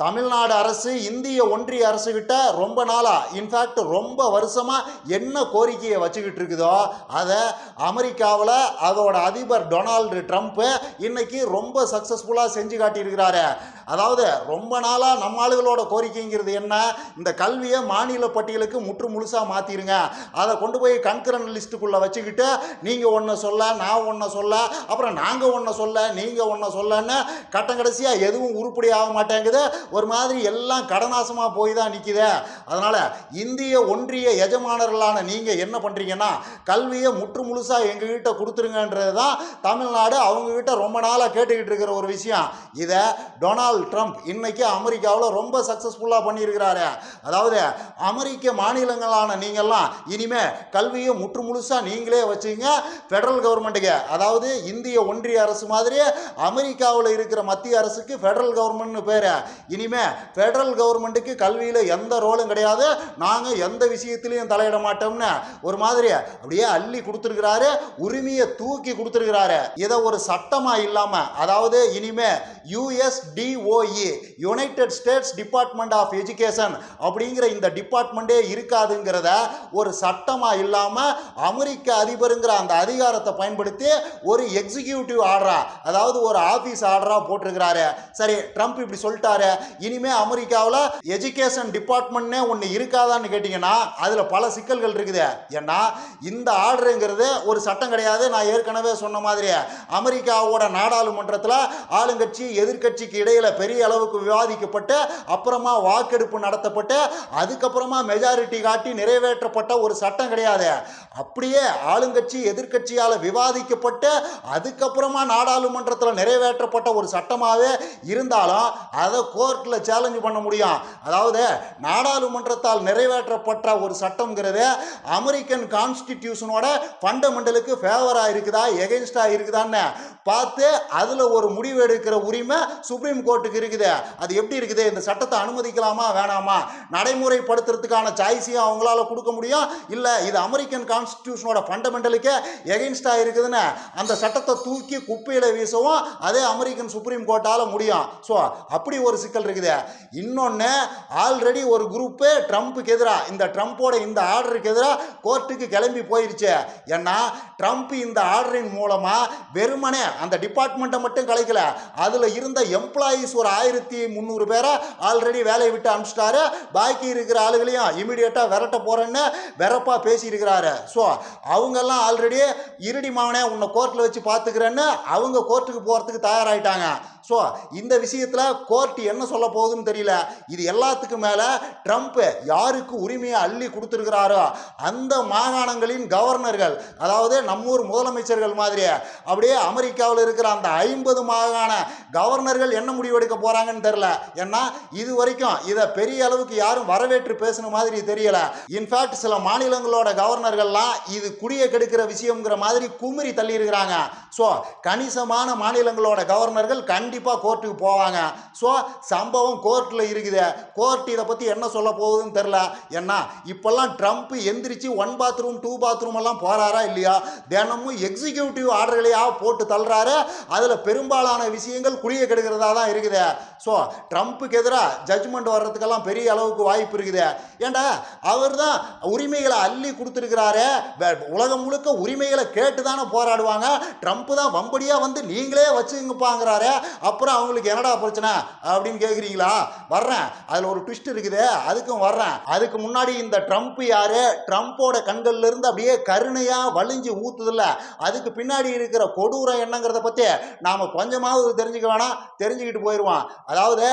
தமிழ்நாடு அரசு இந்திய ஒன்றிய அரசு கிட்ட ரொம்ப நாளா இன்ஃபேக்ட் ரொம்ப வருஷமா என்ன கோரிக்கையை வச்சுக்கிட்டு இருக்குதோ அதை அமெரிக்காவில் அதோட அதிபர் டொனால்டு ட்ரம்ப் இன்னைக்கு ரொம்ப சக்ஸஸ்ஃபுல்லாக செஞ்சு காட்டியிருக்கிறாரு. அதாவது ரொம்ப நாளாக நம்ம ஆளுகளோட கோரிக்கைங்கிறது என்ன? இந்த கல்வியை மாநில பட்டியலுக்கு முற்று முழுசாக மாற்றிடுங்க அதை கொண்டு போய் கண்கரன் லிஸ்ட்டுக்குள்ளே வச்சுக்கிட்டு நீங்கள் ஒன்று சொல்ல நான் ஒன்று சொல்ல அப்புறம் நாங்கள் ஒன்று சொல்ல நீங்கள் ஒன்று சொல்லன்னு கட்டம் கடைசியாக எதுவும் உருப்படி ஆக மாட்டேங்குது. ஒரு மாதிரி எல்லாம் கடனாசமாக போய் தான் நிற்கிது அதனால் இந்திய ஒன்றிய எஜமானர்களான நீங்கள் என்ன பண்ணுறீங்கன்னா கல்வியை முற்று முழுசாக எங்ககிட்ட கொடுத்துருங்கன்றது தான் தமிழ்நாடு அவங்கக்கிட்ட ரொம்ப நாளாக கேட்டுக்கிட்டு இருக்கிற ஒரு விஷயம். இதை டொனால்ட் ட்ரம்ப் இன்றைக்கி அமெரிக்காவில் ரொம்ப சக்ஸஸ்ஃபுல்லாக பண்ணியிருக்கிறாரு. அதாவது அமெரிக்க மாநிலங்களான நீங்கள்லாம் இனிமேல் கல்வியை முற்று முழுசாக நீங்களே வச்சுங்க ஃபெடரல் கவர்மெண்ட்டுக்கு அதாவது இந்திய ஒன்றிய அரசு மாதிரி அமெரிக்காவில் இருக்கிற மத்திய அரசுக்கு ஃபெடரல் கவர்மெண்ட்னு பேர். இனிமே ஃபெடரல் கவர்மெண்ட்டுக்கு கல்வியில் எந்த ரோலும் கிடையாது. நாங்கள் எந்த விஷயத்துலையும் தலையிட மாட்டோம்னு. ஒரு மாதிரி அப்படியே அள்ளி கொடுத்துருக்கிறாரு உரிமையை தூக்கி கொடுத்துருக்கிறாரு. இதை ஒரு சட்டமாக இல்லாமல் அதாவது இனிமே USDOE United States Department of Education அப்படிங்கிற இந்த டிபார்ட்மெண்ட்டே இருக்காதுங்கிறத ஒரு சட்டமாக இல்லாமல் அமெரிக்க அதிபருங்கிற அந்த அதிகாரத்தை பயன்படுத்தி ஒரு எக்ஸிக்யூட்டிவ் ஆர்டரா அதாவது ஒரு ஆஃபீஸ் ஆர்டரா போட்டிருக்கிறாரு. சரி ட்ரம்ப் இப்படி சொல்லிட்டாரு. இனிமே அமெரிக்காவில் எஜுகேஷன் டிபார்ட்மெண்ட்னே ஒன்று இருக்காதான்னு கேட்டிங்கன்னா அதில் பல சிக்கல்கள் இருக்குது. ஏன்னா இந்த ஆர்டருங்கிறது ஒரு சட்டம் கிடையாது. நான் ஏற்கனவே சொன்ன மாதிரி அமெரிக்காவோட நாடாளுமன்றத்தில் ஆளுங்கட்சி எதிர்க்கட்சிக்கு இடையில் பெரிய அளவுக்கு விவாதிக்கப்பட்டு அப்புறமா வாக்கெடுப்பு நடத்தப்பட்டு அதுக்கப்புறமா மெஜாரிட்டி காட்டி நிறைவேற்றப்பட்ட ஒரு சட்டம் கிடையாது. அப்படியே ஆளுங்கட்சி எதிர்க்கட்சியால் விவாதிக்கப்பட்டு அதுக்கப்புறமா நாடாளுமன்றத்தில் நிறைவேற்றப்பட்ட ஒரு சட்டமாகவே இருந்தாலும் அதை கோர்ட்டில் சேலஞ்சு பண்ண முடியும். அதாவது நாடாளுமன்றத்தால் நிறைவேற்றப்பட்ட ஒரு சட்டம்ங்கிறது அமெரிக்கன் கான்ஸ்டிடியூஷனோட ஃபண்டமெண்டலுக்கு ஃபேவராக இருக்குதா எகென்ஸ்டாக இருக்குதான்னு பார்த்து அதில் ஒரு முடிவு எடுக்கிற உரிமை சுப்ரீம் கோர்ட்டுக்கு இருக்குது. அது எப்படி இருக்குது? இந்த சட்டத்தை அனுமதிக்கலாமா வேணாமா? நடைமுறைப்படுத்துறதுக்கான சாய்ஸையும் அவங்களால கொடுக்க முடியும்? இல்லை இது அமெரிக்கன் கான்ஸ்டிடியூஷனோட ஃபண்டமெண்டலுக்கு எகென்ஸ்டாக இருக்குதுன்னு அந்த சட்டத்தை தூக்கி குப்பையில் வீசவும் அதே அமெரிக்கன் சுப்ரீம் கோர்ட்டால் முடியும். ஸோ அப்படி ஒரு சிக்கல் இருக்குது. இன்னொன்று ஆல்ரெடி ஒரு குரூப்பு ட்ரம்ப்புக்கு எதிராக இந்த ட்ரம்ப்போட இந்த ஆர்டருக்கு எதிராக கோர்ட்டுக்கு கிளம்பி போயிருச்சு. ஏன்னா ட்ரம்ப் இந்த ஆர்டரின் மூலமாக வெறுமனே அந்த டிபார்ட்மெண்ட்டை மட்டும் கலைக்கல. அதில் இருந்த எம்ப்ளாயீஸ் ஒரு ஆயிரத்தி முந்நூறு பேரை ஆல்ரெடி வேலையை விட்டு அனுப்பிச்சிட்டாரு. பாக்கி இருக்கிற ஆளுகளையும் இமீடியட்டாக விரட்ட போகிறேன்னு வெறப்பாக பேசியிருக்கிறாரு. ஸோ அவங்கெல்லாம் ஆல்ரெடி இருடி மாவனே உன்னை கோர்ட்டில் வச்சு பார்த்துக்கிறேன்னு அவங்க கோர்ட்டுக்கு போகிறதுக்கு தயாராகிட்டாங்க ஸோ இந்த விஷயத்தில் கோர்ட் என்ன சொல்ல போகுதுன்னு தெரியல. இது எல்லாத்துக்கும் மேலே ட்ரம்ப் யாருக்கு உரிமையை அள்ளி கொடுத்துருக்கிறாரோ அந்த மாகாணங்களின் கவர்னர்கள் அதாவது நம்மூர் முதலமைச்சர்கள் மாதிரி அப்படியே அமெரிக்காவில் இருக்கிற அந்த ஐம்பது மாகாண கவர்னர்கள் என்ன முடிவு எடுக்க போகிறாங்கன்னு தெரில ஏன்னா இது வரைக்கும் இதை பெரிய அளவுக்கு யாரும் வரவேற்று பேசின மாதிரி தெரியல. இன்ஃபேக்ட் சில மாநிலங்களோட கவர்னர்கள்லாம் இது குடியை கெடுக்கிற விஷயங்கிற மாதிரி குமிரி தள்ளி இருக்கிறாங்க ஸோ கணிசமான மாநிலங்களோட கவர்னர்கள் கண்டிப்பாக கோர்ட்டுக்கு போவாங்க. ஸோ சம்பவம் கோர்ட்டில் இருக்குது. கோர்ட் இதை பற்றி என்ன சொல்ல போகுதுன்னு தெரில ஏன்னா இப்போல்லாம் ட்ரம்ப் எந்திரிச்சு ஒன் பாத்ரூம் டூ பாத்ரூம் எல்லாம் போகிறாரா இல்லையா? தினமும் எக்ஸிக்யூட்டிவ் ஆர்டர்களையாக போட்டு தள்ளுறாரு. அதில் பெரும்பாலான விஷயங்கள் குடிய கெடுக்கிறதா தான் இருக்குது. ஸோ ட்ரம்ப்புக்கு எதிராக ஜட்ஜ்மெண்ட் வர்றதுக்கெல்லாம் பெரிய அளவுக்கு வாய்ப்பு இருக்குது. ஏண்டா அவர் தான் உரிமைகளை அள்ளி கொடுத்துருக்கிறாரு. உலகம் முழுக்க உரிமைகளை கேட்டு தானே போராடுவாங்க. ட்ரம்ப் தான் வம்படியாக வந்து நீங்களே வச்சுங்கப்பாங்கிறாரு. அப்புறம் அவங்களுக்கு என்னடா பிரச்சனை? அப்படின்னு கேட்குறீங்களா வர்றேன். அதில் ஒரு ட்விஸ்ட் இருக்குது. அதுக்கும் வர்றேன். அதுக்கு முன்னாடி இந்த ட்ரம்ப் யாரு? ட்ரம்ப்போட கண்கள்ல இருந்து அப்படியே கருணையாக வலிஞ்சு ஊத்துதில்ல. அதுக்கு பின்னாடி இருக்கிற கொடூரம் என்னங்கிறத பற்றி நாம் கொஞ்சமாவது தெரிஞ்சுக்க வேணாம். தெரிஞ்சுக்கிட்டு போயிடுவான் அதாவது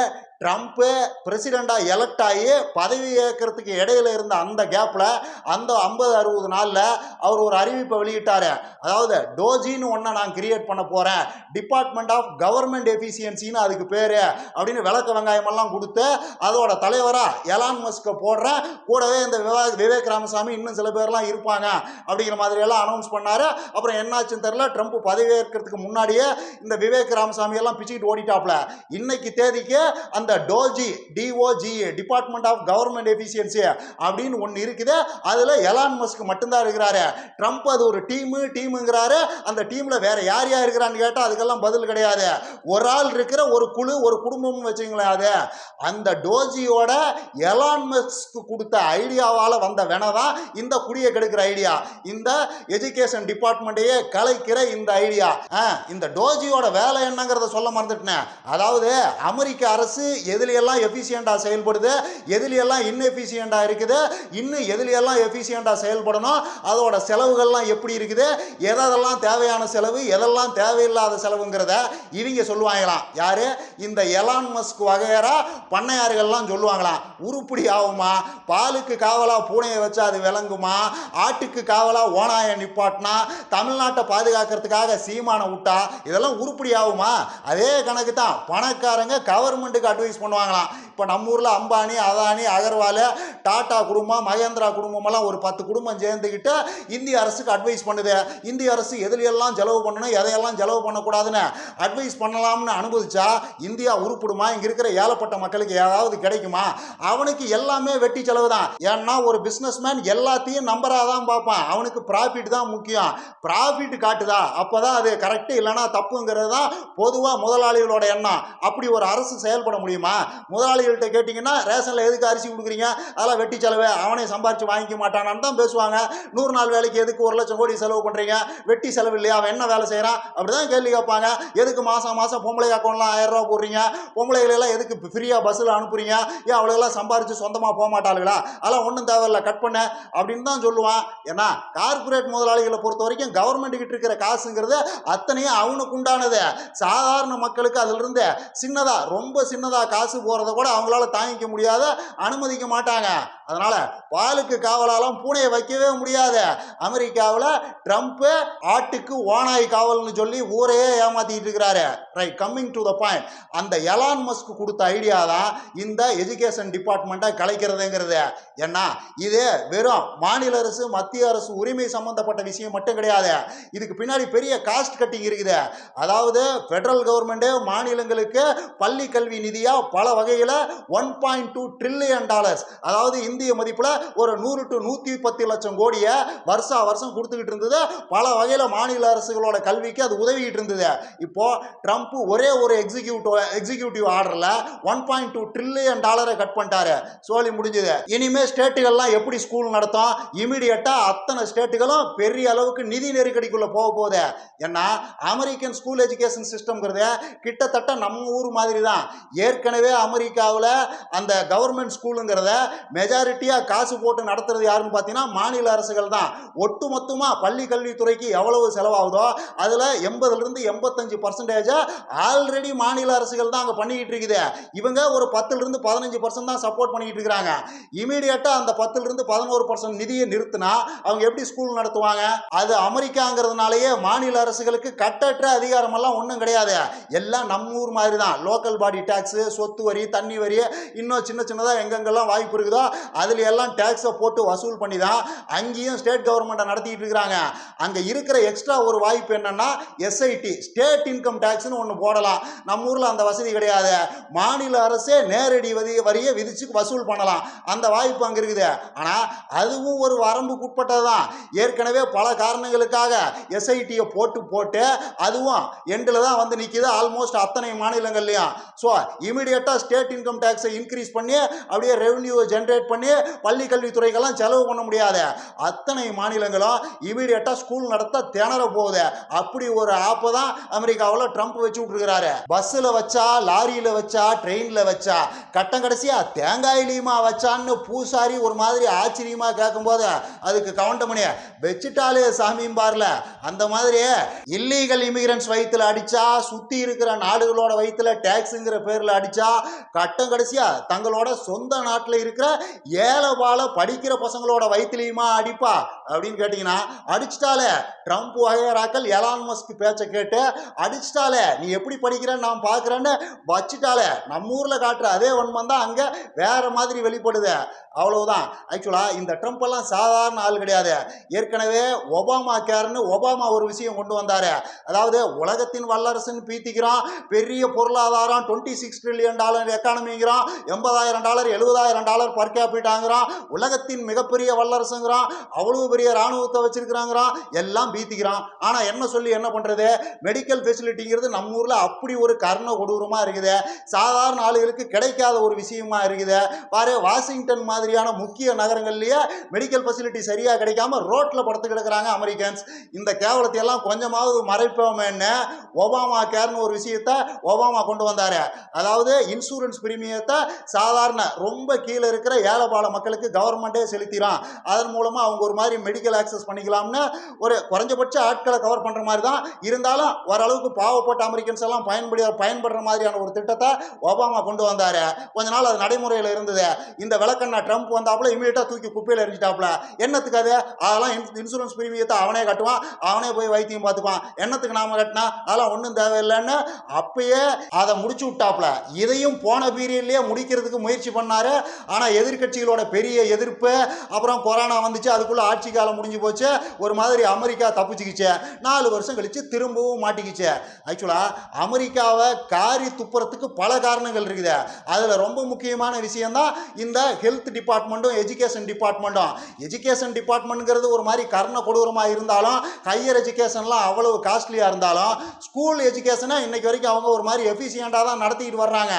ட்ரம்ப்பு பிரசிடெண்ட்டாக எலெக்ட் ஆகி பதவி ஏற்கிறதுக்கு இடையில இருந்த அந்த கேப்பில் அந்த ஐம்பது அறுபது நாளில் அவர் ஒரு அறிவிப்பை வெளியிட்டார். அதாவது டோஜின்னு ஒன்றை நான் கிரியேட் பண்ண போகிறேன் டிபார்ட்மெண்ட் ஆஃப் கவர்மெண்ட் எஃபிஷியன்சின்னு அதுக்கு பேர் அப்படின்னு விளக்க வெங்காயமெல்லாம் கொடுத்து அதோட தலைவராக எலான் மஸ்கை போடுறேன் கூடவே இந்த விவா விவேக் ராமசாமி இன்னும் சில பேர்லாம் இருப்பாங்க அப்படிங்கிற மாதிரியெல்லாம் அனௌன்ஸ் பண்ணார். அப்புறம் என்னாச்சுன்னு தெரில ட்ரம்ப் பதவி ஏற்கிறதுக்கு முன்னாடியே இந்த விவேக் ராமசாமி எல்லாம் பிச்சுக்கிட்டு ஓடிட்டாப்ல. இன்னைக்கு தேதிக்கு அந்த அந்த DOGE DOG Department of Government Efficiency அப்படின்னு ஒன்று இருக்குது. அதில் எலான் மஸ்க் மட்டும்தான் இருக்கிறாரு. ட்ரம்ப் அது ஒரு டீமு டீமுங்கிறாரு அந்த டீமில் வேற யார் யார் இருக்கிறான்னு கேட்டால் அதுக்கெல்லாம் பதில் கிடையாது. ஒரு ஆள் இருக்கிற ஒரு குழு ஒரு குடும்பம்னு வச்சுங்களேன் அது. அந்த டோஜியோட எலான் மஸ்க் கொடுத்த ஐடியாவால் வந்த வென தான் இந்த குடியை கெடுக்கிற ஐடியா. இந்த எஜுகேஷன் டிபார்ட்மெண்ட்டையே கலைக்கிற இந்த ஐடியா. இந்த டோஜியோட வேலை என்னங்கிறத சொல்ல மறந்துட்டேன். அதாவது அமெரிக்க அரசு எதுலையெல்லாம் எஃபிஷியண்டாக செயல்படுது எதுலையெல்லாம் இன்எஃபிஷியண்டாக இருக்குது இன்னும் எதுலையெல்லாம் எஃபிஷியண்டாக செயல்படணும் அதோட செலவுகள்லாம் எப்படி இருக்குது எதெல்லாம் தேவையான செலவு எதெல்லாம் தேவையில்லாத செலவுங்கிறத இவங்க சொல்லுவாங்களாம். யாரு? இந்த எலான் மஸ்க் வகையரா பண்ணையார்கள்லாம் சொல்லுவாங்களாம். உருப்படி ஆகுமா? பாலுக்கு காவலா பூனையை வச்சா அது விளங்குமா? ஆட்டுக்கு காவலா ஓனாயை நிப்பாட்டினா? தமிழ்நாட்டை பாதுகாக்கிறதுக்காக சீமானை விட்டா? இதெல்லாம் உருப்படி ஆகுமா? அதே கணக்கு தான் பணக்காரங்க கவர்மெண்ட்டுக்கு அட்வைஸ் பண்ணுவாங்களாம். இப்போ நம்ம ஊரில் அம்பானி அதானி அகர்வால் டாடா குடும்பம் மகேந்திரா குடும்பமெல்லாம் ஒரு பத்து குடும்பம் சேர்ந்துக்கிட்டு இந்திய அரசுக்கு அட்வைஸ் பண்ணுது. இந்திய அரசு எதிலெல்லாம் செலவு பண்ணணும் எதையெல்லாம் செலவு பண்ணக்கூடாதுன்னு அட்வைஸ் பண்ணலாம்னு அனுபவிச்சா இந்தியா உருப்பிடுமா? இங்கே இருக்கிற ஏழப்பட்ட மக்களுக்கு ஏதாவது கிடைக்குமா? அவனுக்கு எல்லாமே வெட்டி செலவு தான். ஏன்னா ஒரு பிஸ்னஸ்மேன் எல்லாத்தையும் நம்பராக தான் பார்ப்பான். அவனுக்கு ப்ராஃபிட் தான் முக்கியம். ப்ராஃபிட் காட்டுதா? அப்போ தான் அது கரெக்டு இல்லைன்னா தப்புங்கிறது தான் பொதுவாக முதலாளிகளோட எண்ணம். அப்படி ஒரு அரசு செயல்பட முடியுமா? முதலாளிகள்கிட்ட கேட்டிங்கன்னா ரேஷனில் எதுக்கு அரிசி கொடுக்குறீங்க? அதெல்லாம் வெட்டி செலவு அவனே சம்பாரிச்சு வாங்கிக்க மாட்டானான்னு தான் பேசுவாங்க. நூறு நாள் வேலைக்கு எதுக்கு ஒரு லட்சம் கோடி செலவு பண்ணுறீங்க வெட்டி செலவு இல்லையா? அவன் என்ன வேலை செய்கிறான் அப்படி தான் கேள்வி கேட்பாங்க. எதுக்கு மாதம் மாதம் பொம்பளை அக்கௌண்ட்லாம் ஆயிரம் ரூபா போடுறீங்க? பொம்பளைகளெல்லாம் எதுக்கு ஃப்ரீயாக பஸ்ஸில் அனுப்புறீங்க? ஏன் அவளுக்கெல்லாம் சம்பாரிச்சு சொந்தமாக போக மாட்டாளுங்களா அதெல்லாம் ஒன்றும் தேவையில்ல. கட் பண்ண அப்படின்னு தான் சொல்லுவான். ஏன்னா கார்ப்பரேட் முதலாளிகளை பொறுத்த வரைக்கும் கவர்மெண்ட் கிட்ட இருக்கிற காசுங்கிறது அத்தனையும் அவனுக்கு உண்டானது. சாதாரண மக்களுக்கு அதிலிருந்து சின்னதா ரொம்ப சின்னதா காசு போகிறத கூட அவங்களால தாங்கிக்க முடியாத அனுமதிக்க மாட்டாங்க. அதனால பாலுக்கு காவலாலும் பூனையை வைக்கவே முடியாது அமெரிக்காவில் ட்ரம்ப்பு ஆட்டுக்கு ஓனாய் காவல்னு சொல்லி ஊரையே ஏமாத்திட்டு இருக்கிறாரு. Right coming to the point அந்த எலான் மஸ்க் கொடுத்த ஐடியா தான் இந்த எஜுகேஷன் டிபார்ட்மெண்ட்டை கலைக்கிறதுங்கிறது. ஏன்னா இது வெறும் மாநில அரசு மத்திய அரசு உரிமை சம்பந்தப்பட்ட விஷயம் மட்டும் கிடையாது. இதுக்கு பின்னாடி பெரிய காஸ்ட் கட்டிங் இருக்குது. அதாவது ஃபெடரல் கவர்மெண்ட்டு மாநிலங்களுக்கு பள்ளி கல்வி நிதியாக பல வகையில் one point two trillion dollars அதாவது இந்திய மதிப்பில் ஒரு நூறு டு நூற்றி பத்து லட்சம் கோடியை வருஷா வருஷம் கொடுத்துக்கிட்டு இருந்தது. பல வகையில் மாநில அரசுகளோட கல்விக்கு அது உதவிக்கிட்டு இருந்தது. இப்போ ட்ரம்ப் ஒரே ஒரு எக்ஸிக்யூட்டிவ் எக்ஸிக்யூட்டிவ் ஆர்டரில் ஒன் பாயிண்ட் டூ ட்ரில்லியன் டாலரை கட் பண்ணிட்டாரு. சோழி முடிஞ்சது. இனிமேல் ஸ்டேட்டுகள்லாம் எப்படி ஸ்கூல் நடத்தும்? இமீடியட்டாக அத்தனை ஸ்டேட்டுகளும் பெரிய அளவுக்கு நிதி நெருக்கடிக்குள்ளே போக போகுது. ஏன்னா அமெரிக்கன் ஸ்கூல் எஜுகேஷன் சிஸ்டம்ங்கிறது கிட்டத்தட்ட நம்ம ஊர் மாதிரி தான் ஏற்கனவே அமெரிக்காவில் அந்த கவர்மெண்ட் ஸ்கூலுங்கிறத மெஜாரிட்டியாக காசு போட்டு நடத்துறது யாருன்னு பார்த்தீங்கன்னா மாநில அரசுகள் தான். ஒட்டு மொத்தமாக பள்ளி கல்வித்துறைக்கு எவ்வளவு செலவாகுதோ அதில் எண்பதுலேருந்து எண்பத்தஞ்சு பர்சன்டேஜை ஆல்ரெடி மாநில அரசுகள் தான் அங்கே பண்ணிக்கிட்டு இருக்குது. இவங்க ஒரு பத்துலேருந்து பதினஞ்சு பர்சன்ட் தான் சப்போர்ட் பண்ணிக்கிட்டு இருக்கிறாங்க. இமீடியட்டாக அந்த பத்துலேருந்து பதினோரு பர்சன்ட் நிதியை நிறுத்தினா அவங்க எப்படி ஸ்கூல் நடத்துவாங்க? அது அமெரிக்காங்கிறதுனாலயே மாநில அரசுகளுக்கு கட்டற்ற அதிகாரமெல்லாம் ஒன்றும் கிடையாது. எல்லாம் நம்ம ஊர் மாதிரி தான். லோக்கல் பாடி டேக்ஸு சொத்து வரி தண்ணி வரி இன்னும் சின்ன சின்னதாக எங்கெங்கெல்லாம் வாய்ப்பு இருக்குதோ அதில் எல்லாம் டேக்ஸை போட்டு வசூல் பண்ணி தான் அங்கேயும் ஸ்டேட் கவர்மெண்ட்டை நடத்திட்டு இருக்கிறாங்க. அங்கே இருக்கிற எக்ஸ்ட்ரா ஒரு வாய்ப்பு என்னன்னா எஸ்ஐடி ஸ்டேட் இன்கம் டேக்ஸ்னு ஒன்று போடலாம். நம்ம ஊரில் அந்த வசதி கிடையாது. மாநில அரசே நேரடி வரி வரியை விதிச்சு வசூல் பண்ணலாம். அந்த வாய்ப்பு அங்கே இருக்குது. ஆனால் அதுவும் ஒரு வரம்புக்குட்பட்டது தான் ஏற்கனவே பல காரணங்களுக்காக எஸ்ஐடியை போட்டு போட்டு அதுவும் எண்டில் தான் வந்து நிற்கிது ஆல்மோஸ்ட் அத்தனை மாநிலங்கள்லையும். ஸோ இமீடியட்டாக ஸ்டேட் இன்கம் டேக்ஸை இன்க்ரீஸ் பண்ணி அப்படியே ரெவன்யூ ஜென்ரேட் பண்ணி பள்ளி கல்வித்துறைக்கெல்லாம் செலவு பண்ண முடியாது. அத்தனை மாநிலங்களும் இமீடியட்டாக ஸ்கூல் நடத்த திணற போகுது. அப்படி ஒரு ஆப்பை தான் அமெரிக்காவில் ட்ரம்ப் வச்சு விட்டுருக்கிறாரு. பஸ்ஸில் வச்சா லாரியில் வச்சா ட்ரெயினில் வச்சா கட்டம் கடைசியா தேங்காயிலையுமா வச்சான்னு பூசாரி ஒரு மாதிரி ஆச்சரியமா கேட்கும்போது அதுக்கு கவுண்ட மணி வச்சுட்டாலே சாமியும் பாருல. அந்த மாதிரி இல்லீகல் இமிகிரன்ஸ் வயிற்றுல அடிச்சா சுத்தி இருக்கிற நாடுகளோட வயிற்றுல டேக்ஸுங்கிற பேரில் அடிச்சா கட்டம் கடைசியா தங்களோட சொந்த நாட்டில் இருக்கிற ஏழை வாழ படிக்கிற பசங்களோட வயிற்றுலையுமா அடிப்பா? அப்படின்னு கேட்டிங்கன்னா அடிச்சிட்டாலே ட்ரம்ப் வகையராக்கள் எலான் மஸ்க் பேச்சை கேட்டு அடிச்சிட்டாலே நீ எப்படி படிக்கிறேன்னு நான் பார்க்குறேன்னு வச்சுட்டாலே நம்ம ஊரில் காட்டுற அதே வன்மம் தான் அங்கே வேற மாதிரி வெளிப்படுது. அவ்வளவுதான். ஆக்சுவலாக இந்த ட்ரம்ப் எல்லாம் சாதாரண ஆள் கிடையாது. ஏற்கனவே ஒபாமா கேர்னு ஒபாமா ஒரு விஷயம் கொண்டு வந்தாரு. அதாவது உலகத்தின் வல்லரசுன்னு பீத்திக்கிறான் பெரிய பொருளாதாரம் டுவெண்ட்டி சிக்ஸ் ட்ரில்லியன் டாலர் எக்கானமிங்கிறோம் எண்பதாயிரம் டாலர் எழுபதாயிரம் டாலர் பர் கேபிட்டாங்கிறான் உலகத்தின் மிகப்பெரிய வல்லரசுங்கிறான். அவ்வளவு பெரிய ராணுவத்தை வச்சிருக்கிறாங்கிறான் எல்லாம் பீத்திக்கிறான். ஆனால் என்ன சொல்லி என்ன பண்ணுறது மெடிக்கல் ஃபெசிலிட்டிங்கிறது நம்ம ஊரில் அப்படி ஒரு கர்ண கொடூரமாக இருக்குது. சாதாரண ஆளுகளுக்கு கிடைக்காத ஒரு விஷயமா இருக்குது. பாரு வாஷிங்டன் மாதிரியான முக்கிய நகரங்கள்லயே மெடிக்கல் ஃபெசிலிட்டி சரியாக கிடைக்காம ரோட்டில் படுத்து கிடக்குறாங்க அமெரிக்கன்ஸ். இந்த கேவலத்தை எல்லாம் கொஞ்சமாவது மறைப்போமேன்னு ஒபாமா கேர்னு ஒரு விஷயத்த ஒபாமா கொண்டு வந்தாரு. அதாவது இன்சூரன்ஸ் பிரீமியத்தை சாதாரண ரொம்ப கீழே இருக்கிற ஏழைபால மக்களுக்கு கவர்மெண்ட்டே செலுத்திடும் அதன் மூலமாக அவங்க ஒரு மாதிரி மெடிக்கல் ஆக்சஸ் பண்ணிக்கலாம்னு ஒரு குறைஞ்சபட்ச ஆட்களை கவர் பண்ணுற மாதிரி தான் இருந்தாலும் ஓரளவுக்கு பாவப்பட்ட அமெரிக்கன்ஸ் எல்லாம் பயன்படி பயன்படுற மாதிரியான ஒரு திட்டத்தை ஒபாமா கொண்டு வந்தார். கொஞ்ச நாள் அது நடைமுறையில் இருந்தது. இந்த விளக்கண்ணா ட்ரம்ப் வந்தாப்புல இமீடியட்டாக தூக்கி குப்பையில் எரிஞ்சிட்டாப்புல. என்னத்துக்கு அது? அதெல்லாம் இன்சூரன்ஸ் பிரீமியத்தை அவனே கட்டுவான். அவனே போய் வைத்தியம் பார்த்துப்பான். என்னத்துக்கு நாம கட்டினா? அதெல்லாம் ஒன்றும் தேவையில்லைன்னு அப்பயே அதை முடிச்சு விட்டாப்புல. இதையும் போன பீரியட்லேயே முடிக்கிறதுக்கு முயற்சி பண்ணார். ஆனால் எதிர்கட்சிகளோட பெரிய எதிர்ப்பு அப்புறம் கொரோனா வந்துச்சு அதுக்குள்ள ஆட்சி காலம் முடிஞ்சு போச்சு ஒரு மாதிரி அமெரிக்கா தப்பிச்சுக்கிச்சு. நாலு வருஷம் கழிச்சு திரும்பவும் மாட்டிக்கிச்சு. ஆக்சுவலாக அமெரிக்காவை காரி துப்புறதுக்கு பல காரணங்கள் இருக்குது. அதில் ரொம்ப முக்கியமான விஷயம்தான் இந்த ஹெல்த் டிபார்ட்மெண்ட்டும் எஜுகேஷன் டிபார்ட்மெண்ட்டும் எஜுகேஷன் டிபார்ட்மெண்ட்ங்கிறது ஒரு மாதிரி கர்ண கொடூரமாக இருந்தாலும் ஹையர் எஜுகேஷன்லாம் அவ்வளவு காஸ்ட்லியாக இருந்தாலும் ஸ்கூல் எஜுகேஷனை இன்றைக்கி வரைக்கும் அவங்க ஒரு மாதிரி எஃபிஷியண்ட்டாக தான் நடத்திக்கிட்டு வர்றாங்க.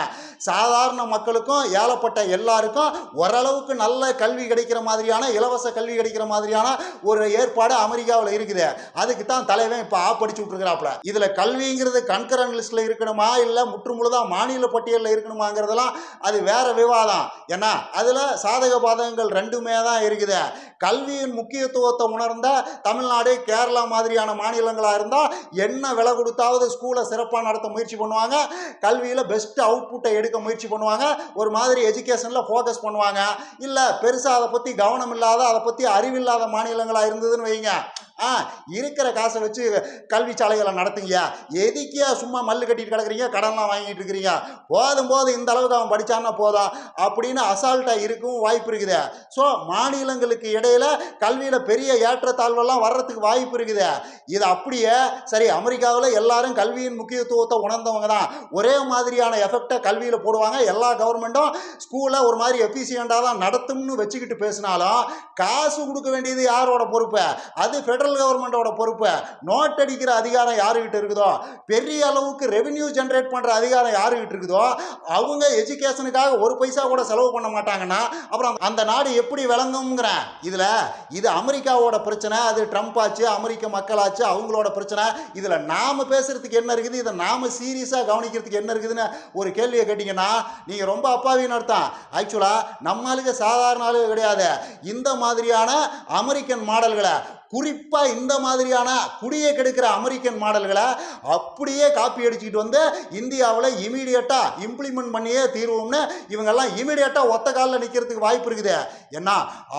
சாதாரண மக்களுக்கும் ஏழப்பட்ட எல்லாருக்கும் ஓரளவுக்கு நல்ல கல்வி கிடைக்கிற மாதிரியான இலவச கல்வி கிடைக்கிற மாதிரியான ஒரு ஏற்பாடு அமெரிக்காவில் இருக்குது. அதுக்கு தான் தலைவன் இப்போ ஆப்படிச்சு விட்டுருக்கிறாப்புல. இதில் கல்விங்கிறது கண்கரன் லிஸ்ட்டில் இருக்கணுமா இல்லை முற்றுமுழுதாக மாநில பட்டியலில் இருக்கணுமாங்கிறதெல்லாம் அது வேற விவாதம். ஏன்னா அதில் சாதக பாதகங்கள் ரெண்டுமே தான் இருக்குது. கல்வியின் முக்கியத்துவத்தை உணர்ந்த தமிழ்நாடு கேரளா மாதிரியான மாநிலங்களாக இருந்தால் என்ன விலை கொடுத்தாவது ஸ்கூலை சிறப்பாக நடத்த முயற்சி பண்ணுவாங்க. கல்வியில் பெஸ்ட் அவுட்புட்டை எடுக்க முயற்சி பண்ணுவாங்க. ஒரு மாதிரி எஜுகேஷனில் ஃபோக்கஸ் பண்ணுவாங்க. இல்லை பெருசாக அதை பற்றி கவனம் இல்லாத அதை பற்றி அறிவில்லாத மாநிலங்களாக இருந்ததுன்னு வைங்க. ஆ இருக்கிற காசை வச்சு கல்வி சாலைகளை நடத்துங்கயா எதுக்கியா சும்மா மல்லு கட்டிட்டு கிடக்குறீங்க? கடன்லாம் வாங்கிட்டு இருக்கிறீங்க. போதும் போதும் இந்த அளவுக்கு அவன் படித்தான்னா போதும் அப்படின்னு அசால்ட்டாக இருக்கவும் வாய்ப்பு இருக்குது. ஸோ மாநிலங்களுக்கு இடையில கல்வியில் பெரிய ஏற்றத்தாழ்வெல்லாம் வர்றதுக்கு வாய்ப்பு இருக்குது. இது அப்படியே சரி அமெரிக்காவில் எல்லாரும் கல்வியின் முக்கியத்துவத்தை உணர்ந்தவங்க தான். ஒரே மாதிரியான எஃபெக்டை கல்வியில் போடுவாங்க. எல்லா கவர்மெண்ட்டும் ஸ்கூலை ஒரு மாதிரி எஃபிஷியண்டாக தான் நடத்தும்னு வச்சுக்கிட்டு பேசினாலும் காசு கொடுக்க வேண்டியது யாரோட பொறுப்பு? அது ஃபெடரல் கவர்மெண்ட்டோட பொறுப்பு நோட் அடிக்கிற அதிகாரம் யாருக்கிட்ட இருக்குதோ பெரிய அளவுக்கு ரெவென்யூ ஜென்ரேட் பண்ணுற அதிகாரம் யாருக்கிட்ட இருக்குதோ அவங்க எஜுகேஷனுக்காக ஒரு பைசா கூட செலவு பண்ண மாட்டாங்கன்னா அப்புறம் அந்த நாடு எப்படி விளங்குங்கிறேன் இதில் இது அமெரிக்காவோட பிரச்சனை அது ட்ரம்ப் ஆச்சு அமெரிக்க மக்களாச்சு அவங்களோட பிரச்சனை இதில் நாம் பேசுகிறதுக்கு என்ன இருக்குது இதை நாம் சீரியஸாக கவனிக்கிறதுக்கு என்ன இருக்குதுன்னு ஒரு கேள்வியை கேட்டிங்கன்னா நீங்கள் ரொம்ப அப்பாவின்னு அர்த்தம். ஆக்சுவலாக நம்மளுக்கு சாதாரண ஆளுக கிடையாது. இந்த மாதிரியான அமெரிக்கன் மாடல்களை குறிப்பாக இந்த மாதிரியான குடியை கெடுக்கிற அமெரிக்கன் மாடல்களை அப்படியே காப்பி அடிச்சுக்கிட்டு வந்து இந்தியாவில் இமீடியட்டாக இம்ப்ளிமெண்ட் பண்ணியே தீர்வோம்னு இவங்கெல்லாம் இமீடியட்டாக ஒத்த காலில் நிற்கிறதுக்கு வாய்ப்பு இருக்குது. ஏன்னா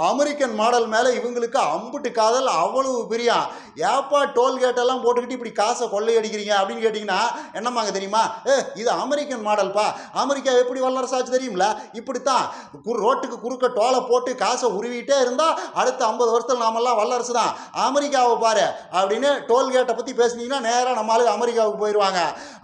அமெரிக்கன் மாடல் மேலே இவங்களுக்கு அம்புட்டு காதல் அவ்வளவு பிரியம் ஏப்பா டோல்கேட்டெல்லாம் போட்டுக்கிட்டு இப்படி காசை கொள்ளையடிக்கிறீங்க அப்படின்னு கேட்டிங்கன்னா என்னம்மாங்க தெரியுமா? ஏ இது அமெரிக்கன் மாடல்ப்பா அமெரிக்கா எப்படி வல்லரசாச்சு தெரியுங்களா இப்படித்தான். கு ரோட்டுக்கு குறுக்க டோலை போட்டு காசை உருவிட்டே இருந்தால் அடுத்த ஐம்பது வருஷத்தில் நாமெல்லாம் வல்லரசு தான் அமெரிக்காவை பாரு அப்படின்னு டோல்கேட்டை பற்றி பேசுனீங்கன்னா நேராக நம்ம ஆளுங்க அமெரிக்காவுக்கு போயிடுவாங்க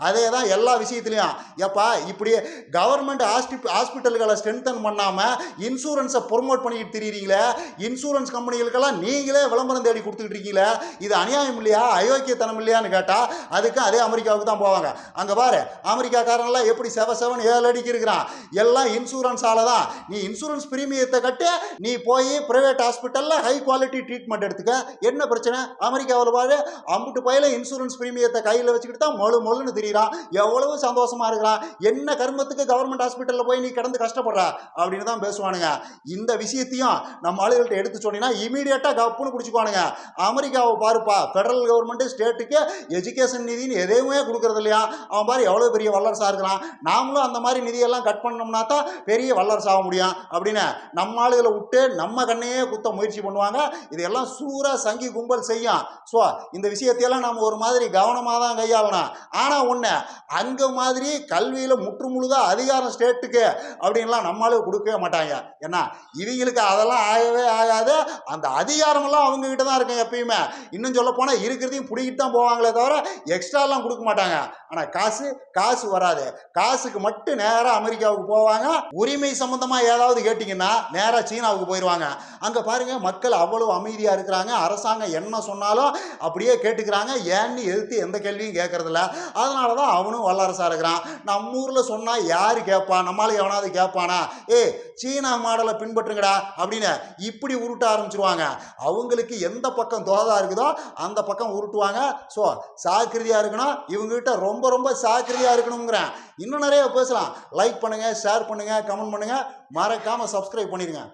அதே தான் எல்லா விஷயத்துலையும். எப்பா இப்படி கவர்மெண்ட் ஹாஸ்பி ஹாஸ்பிட்டல்களை ஸ்ட்ரென்தன் பண்ணாமல் இன்சூரன்ஸை ப்ரொமோட் பண்ணிக்கிட்டு தெரியுறீங்களே? இன்சூரன்ஸ் கம்பெனிகளுக்கெல்லாம் நீங்களே விளம்பரம் தேடி கொடுத்துக்கிட்டு இருக்கீங்களே? இது அநியாயம் இல்லையா? அயோக்கியத்தனம் இல்லையான்னு கேட்டால் அதுக்கு அதே அமெரிக்காவுக்கு தான் போவாங்க. அங்கே பாரு அமெரிக்காக்காரன்லாம் எப்படி செவ செவன் ஏழு அடிக்கு இருக்கிறான். எல்லாம் இன்சூரன்ஸால தான் நீ இன்சூரன்ஸ் பிரீமியத்தை கட்டு நீ போய் ப்ரைவேட் ஹாஸ்பிட்டலில் ஹை குவாலிட்டி ட்ரீட்மெண்ட் எடுத்துக்க. என்ன பிரச்சனை? அமெரிக்காவில் பாரு அம்புட்டு பயில இன்சூரன்ஸ் பிரீமியத்தை கையில் வச்சுக்கிட்டு தான் மொழு மொழுன்னு திரியிறான் எவ்வளவு சந்தோஷமா இருக்கிறான் என்ன கர்மத்துக்கு கவர்மெண்ட் ஹாஸ்பிட்டலில் போய் நீ கிடந்து கஷ்டப்படுற? அப்படின்னு தான் பேசுவானுங்க. இந்த விஷயத்தையும் நம்ம ஆளுகள்கிட்ட எடுத்து சொன்னீங்கன்னா இமீடியட்டாக கப்புன்னு பிடிச்சிக்குவானுங்க. அமெரிக்காவை பாருப்பா ஃபெடரல் கவர்மெண்ட் ஸ்டேட்டுக்கு எஜுகேஷன் நிதின்னு எதையுமே கொடுக்கறது இல்லையா? அவன் பாரு எவ்வளோ பெரிய வல்லரசாக இருக்கிறான். நாமளும் அந்த மாதிரி நிதியெல்லாம் கட் பண்ணோம்னா தான் பெரிய வல்லரசாக முடியும். அப்படின்னு நம்ம ஆளுகளை விட்டு நம்ம கண்ணையே குத்த முயற்சி பண்ணுவாங்க. இதெல்லாம் சூற சங்கி கும்பல் செய்யும் ஸோ இந்த விஷயத்தையெல்லாம் நம்ம ஒரு மாதிரி கவனமாக தான் கையாளணும். ஆனால் ஒன்று அங்கே மாதிரி கல்வியில் முற்றுமுழுதாக அதிகாரம் ஸ்டேட்டுக்கு அப்படின்லாம் நம்மளால கொடுக்கவே மாட்டாங்க. ஏன்னா இவங்களுக்கு அதெல்லாம் ஆகவே ஆகாது. அந்த அதிகாரமெல்லாம் அவங்க கிட்ட தான் இருக்கும் எப்பயுமே. இன்னும் சொல்ல போனால் இருக்கிறதையும் பிடிக்கிட்டு தான் போவாங்களே தவிர எக்ஸ்ட்ராலாம் கொடுக்க மாட்டாங்க. ஆனால் காசு காசு வராது. காசுக்கு மட்டும் நேராக அமெரிக்காவுக்கு போவாங்க. உரிமை சம்மந்தமாக ஏதாவது கேட்டிங்கன்னா நேராக சீனாவுக்கு போயிடுவாங்க அங்கே பாருங்கள் மக்கள் அவ்வளோ அமைதியாக இருக்கிறாங்க. அரசாங்கம் என்ன சொன்னாலும் அப்படியே கேட்டுக்கிறாங்க. ஏன்னு எதிர்த்து எந்த கேள்வியும் கேட்கறதில்ல. அதனால தான் அவனும் வல்லரசாக இருக்கிறான். நம்ம ஊரில் சொன்னால் யார் கேட்பான் நம்மளால எவனாவது கேட்பானா ஏ சீனா மாடலை பின்பற்றுங்கடா அப்படின்னு இப்படி உருட்ட ஆரம்பிச்சிருவாங்க. அவங்களுக்கு எந்த பக்கம் தோதா இருக்குதோ அந்த பக்கம் உருட்டுவாங்க. ஸோ சாக்கிரதையாக இருக்கணும். இவங்ககிட்ட ரொம்ப ரொம்ப சாக்கிரதையாக இருக்கணுங்கிறேன் இன்னும் நிறைய பேசலாம். லைக் பண்ணுங்கள் ஷேர் பண்ணுங்கள் கமெண்ட் பண்ணுங்கள் மறக்காமல் சப்ஸ்கிரைப் பண்ணிடுங்க.